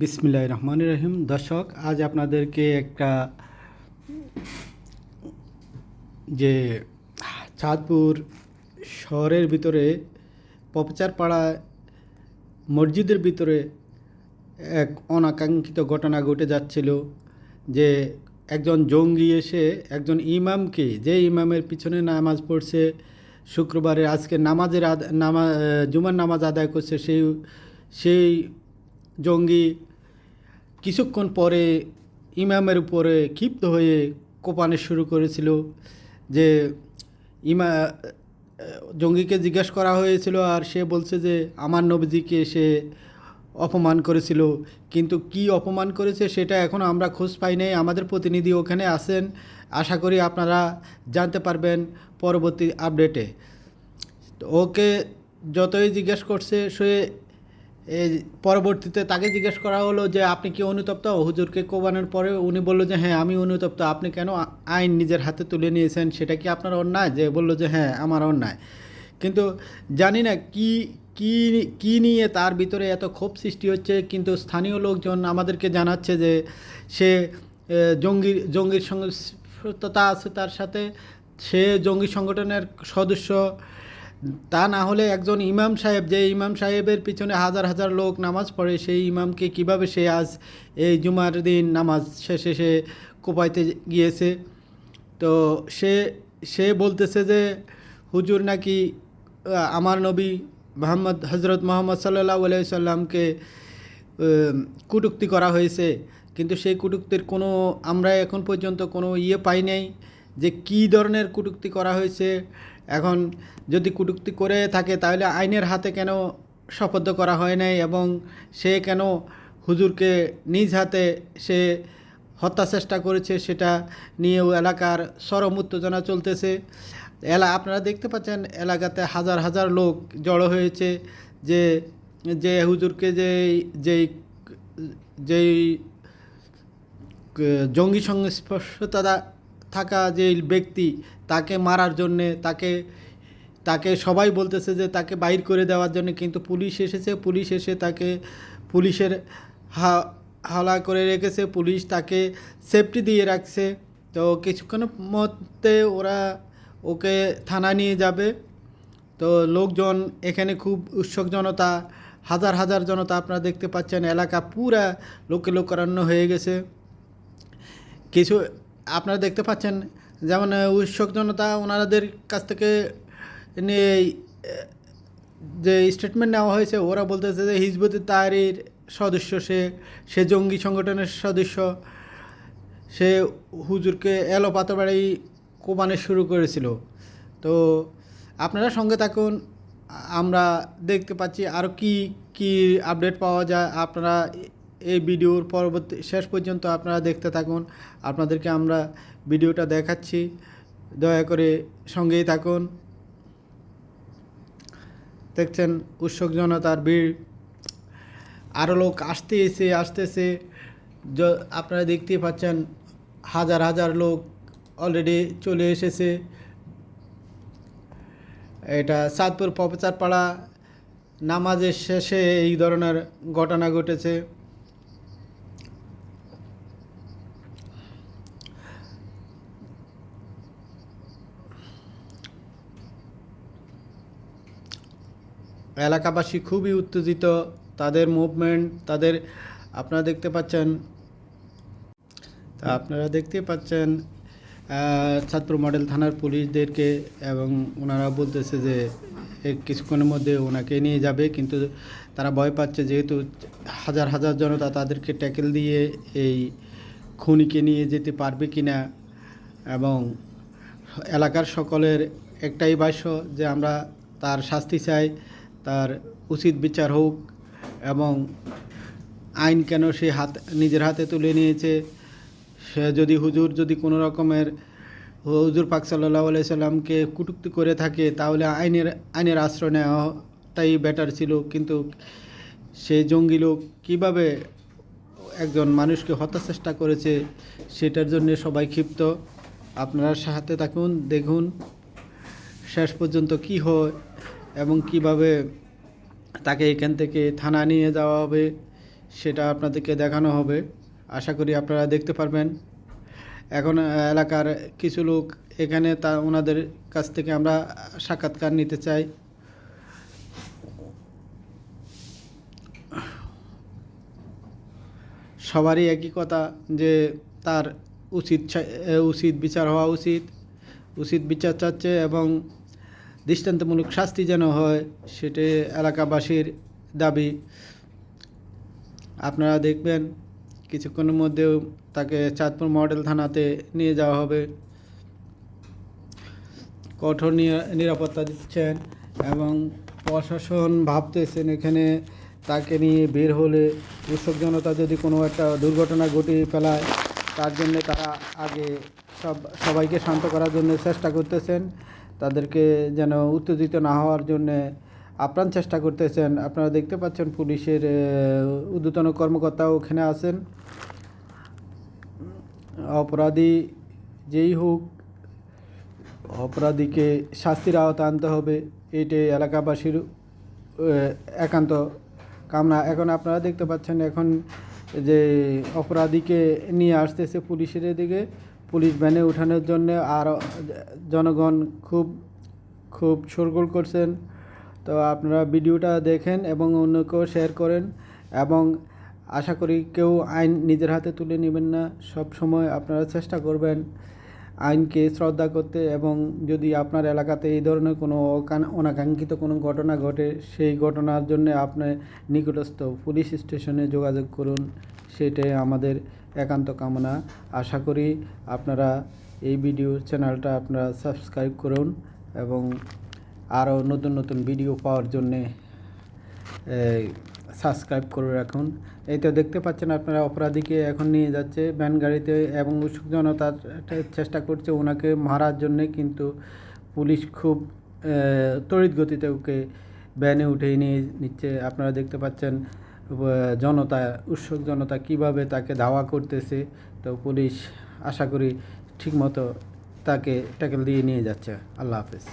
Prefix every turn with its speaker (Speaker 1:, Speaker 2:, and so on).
Speaker 1: বিসমিল্লাহ রহমান রহিম। দর্শক, আজ আপনাদেরকে একটা যে চাঁদপুর শহরের ভিতরে পপচার পাড়ায় মসজিদের ভিতরে এক অনাকাঙ্ক্ষিত ঘটনা ঘটে যাচ্ছিল যে একজন জঙ্গি এসে একজন ইমামকে, যে ইমামের পিছনে নামাজ পড়ছে, শুক্রবারে আজকে নামাজের নামা জুমার নামাজ আদায় করছে, সেই সেই জঙ্গি কিছুক্ষণ পরে ইমামের উপরে ক্ষিপ্ত হয়ে কোপানে শুরু করেছিল যে ইমা, জঙ্গিকে জিজ্ঞেস করা হয়েছিল আর সে বলছে যে, আমার নবীজিকে সে অপমান করেছিল। কিন্তু কি অপমান করেছে সেটা এখন আমরা খোঁজ পাই নাই। আমাদের প্রতিনিধি ওখানে আছেন। আশা করি আপনারা জানতে পারবেন পরবর্তী আপডেটে। ওকে যতই জিজ্ঞেস করছে, সে এই পরবর্তীতে তাকে জিজ্ঞেস করা হলো যে, আপনি কি অনুতপ্ত? হুজুরকে কোবানোর পরে উনি বলল যে হ্যাঁ আমি অনুতপ্ত। আপনি কেন আইন নিজের হাতে তুলে নিয়েছেন? সেটা কি আপনার অন্যায়? যে বলল যে হ্যাঁ আমার অন্যায়। কিন্তু জানি না কি কি কি নিয়ে তার ভিতরে এত ক্ষোভ সৃষ্টি হচ্ছে। কিন্তু স্থানীয় লোকজন আমাদেরকে জানাচ্ছে যে, সে জঙ্গির জঙ্গির সঙ্গে আছে তার সাথে। সে জঙ্গি সংগঠনের সদস্য তা না হলে একজন ইমাম সাহেব, যে ইমাম সাহেবের পিছনে হাজার হাজার লোক নামাজ পড়ে, সেই ইমামকে কীভাবে সে আজ এই জুমার দিন নামাজ শেষে সে কোপাইতে গিয়েছে? তো সে সে বলতেছে যে, হুজুর নাকি আমার নবী মোহাম্মদ হজরত মোহাম্মদ সাল্লাহ সাল্লামকে কটুক্তি করা হয়েছে। কিন্তু সেই কটুক্তির কোনো, আমরা এখন পর্যন্ত কোনো ইয়ে পাই নাই। যে কী ধরনের কটুক্তি করা হয়েছে, এখন যদি কটুক্তি করে থাকে তাহলে আইনের হাতে কেন শপথ করা হয় নাই এবং সে কেন হুজুরকে নিজ হাতে সে হত্যা চেষ্টা করেছে সেটা নিয়েও এলাকার চরম উত্তেজনা চলতেছে। এলা, আপনারা দেখতে পাচ্ছেন এলাকাতে হাজার হাজার লোক জড়ো হয়েছে যে যে হুজুরকে যে যেই যেই জঙ্গি সংস্পর্শতা থাকা যে ব্যক্তি, তাকে মারার জন্যে, তাকে তাকে সবাই বলতেছে যে তাকে বাইর করে দেওয়ার জন্য, কিন্তু পুলিশ এসেছে, পুলিশ এসে তাকে, পুলিশের হা হালা করে রেখেছে, পুলিশ তাকে সেফটি দিয়ে রাখছে। তো কিছুক্ষণের মধ্যে ওরা ওকে থানা নিয়ে যাবে। তো লোকজন এখানে খুব উৎসুক জনতা, হাজার হাজার জনতা আপনারা দেখতে পাচ্ছেন, এলাকা পুরা লোকে লোকারণ্য হয়ে গেছে। কিছু আপনারা দেখতে পাচ্ছেন, যেমন উৎসুক জনতা ওনাদের কাছ থেকে নিয়ে যে স্টেটমেন্ট নেওয়া হয়েছে, ওরা বলতেছে যে হিজবুত তাহারির সদস্য, সে সে জঙ্গি সংগঠনের সদস্য, সে হুজুরকে এলো পাতাবাড়ি কোবানো শুরু করেছিল। তো আপনারা সঙ্গে থাকুন, আমরা দেখতে পাচ্ছি আরও কি কি আপডেট পাওয়া যায়, আপনারা এই ভিডিওর পরবর্তী, শেষ পর্যন্ত আপনারা দেখতে থাকুন। আপনাদেরকে আমরা ভিডিওটা দেখাচ্ছি। দয়া করে সঙ্গেই থাকুন। দেখছেন উৎসুক জনতার ভিড়। আরও লোক আসতেছে আসতেছে। য- আপনারা দেখতেই পাচ্ছেন হাজার হাজার লোক অলরেডি চলে এসেছে। এটা সাতপুর পাড়া নামাজের শেষে এই ধরনের ঘটনা ঘটেছে। এলাকাবাসী খুবই উত্তেজিত। তাদের মুভমেন্ট তাদের, আপনারা দেখতে পাচ্ছেন তা আপনারা দেখতে পাচ্ছেন ছাত্র মডেল থানার পুলিশদেরকে এবং ওনারা বলতেছে যে কিছুক্ষণের মধ্যে ওনাকে নিয়ে যাবে, কিন্তু তারা ভয় পাচ্ছে যেহেতু হাজার হাজার জনতা তাদেরকে ট্যাকেল দিয়ে এই খুনিকে নিয়ে যেতে পারবে কি না এবং এলাকার সকলের একটাই ভাষ্য যে আমরা তার শাস্তি চাই। তার উচিত বিচার হোক এবং আইন কেন সে হাত, নিজের হাতে তুলে নিয়েছে, সে যদি হুজুর যদি কোনো রকমের হুজুর পাক সাল্লাহ সাল্লামকে কুটুক্তি করে থাকে, তাহলে আইনের আইনের আশ্রয় নেওয়াটাই বেটার ছিল। কিন্তু সেই জঙ্গি লোক কীভাবে একজন মানুষকে হত্যা চেষ্টা করেছে, সেটার জন্য সবাই ক্ষিপ্ত। আপনারা সাথে থাকুন, দেখুন, শেষ পর্যন্ত কি হয়। এবং কীভাবে তাকে এখান থেকে থানা নিয়ে যাওয়া হবে, সেটা আপনাদেরকে দেখানো হবে। আশা করি আপনারা দেখতে পারবেন। এখন এলাকার কিছু লোক এখানে, তা ওনাদের কাছ থেকে আমরা সাক্ষাৎকার নিতে চাই। সবারই একই কথা যে, তার উচিত উচিত বিচার হওয়া উচিত। উচিত বিচার চাচ্ছে এবং দৃষ্টান্তমূলক শাস্তি যেন হয়, সেটি এলাকাবাসীর দাবি। আপনারা দেখবেন, কিছুক্ষণের মধ্যেও তাকে চাঁদপুর মডেল থানাতে নিয়ে যাওয়া হবে। কঠোর নিরা- নিরাপত্তা দিচ্ছেন এবং প্রশাসন ভাবতেছেন এখানে তাকে নিয়ে বের হলে কৃষক জনতা যদি কোনো একটা দুর্ঘটনা ঘটিয়ে ফেলায়, তার জন্য তারা আগে সব, সবাইকে শান্ত করার জন্য চেষ্টা করতেছেন। তাদেরকে যেন উত্তেজিত না হওয়ার জন্যে আপ্রাণ চেষ্টা করতেছেন। আপনারা দেখতে পাচ্ছেন পুলিশের আহ, ঊর্ধ্বতন কর্মকর্তাও ওখানে আছেন। অপরাধী যেই হোক অপরাধীকে শাস্তির আওতা আনতে হবে এটাই এলাকাবাসীর একান্ত কামনা। এখন আপনারা দেখতে পাচ্ছেন এখন যে অপরাধীকে নিয়ে আসতেছে পুলিশের দিকে পুলিশ ভ্যানে উঠানোর জন্য আর জনগণ খুব খুব শোরগোল করছেন। তো আপনারা ভিডিওটা দেখেন এবং অন্যকেও শেয়ার করেন এবং আশা করি কেউ আইন নিজের হাতে তুলে নেবেন না। সব সময় আপনারা চেষ্টা করবেন আইনকে শ্রদ্ধা করতে এবং যদি আপনার এলাকাতে এই ধরনের কোনো অনাকাঙ্ক্ষিত কোনো ঘটনা ঘটে, সেই ঘটনার জন্য আপনি নিকটস্থ পুলিশ স্টেশনে যোগাযোগ করুন। সেটাই আমাদের একান্ত কামনা। আশা করি আপনারা এই ভিডিও চ্যানেলটা আপনারা সাবস্ক্রাইব করুন এবং আরও নতুন নতুন ভিডিও পাওয়ার জন্যে সাবস্ক্রাইব করে রাখুন। এই তো দেখতে পাচ্ছেন আপনারা অপরাধীকে এখন নিয়ে যাচ্ছে ভ্যান গাড়িতে এবং উৎসুক জনতার চেষ্টা করছে ওনাকে মারার জন্যে, কিন্তু পুলিশ খুব তড়িৎ গতিতে ওকে ভ্যানে উঠে নিয়ে নিচ্ছে। আপনারা দেখতে পাচ্ছেন জনতা, উৎসুক জনতা কীভাবে তাকে ধাওয়া করতেছে। তো পুলিশ আশা করি ঠিকমতো তাকে ট্যাকেল দিয়ে নিয়ে যাচ্ছে। আল্লাহ হাফেজ।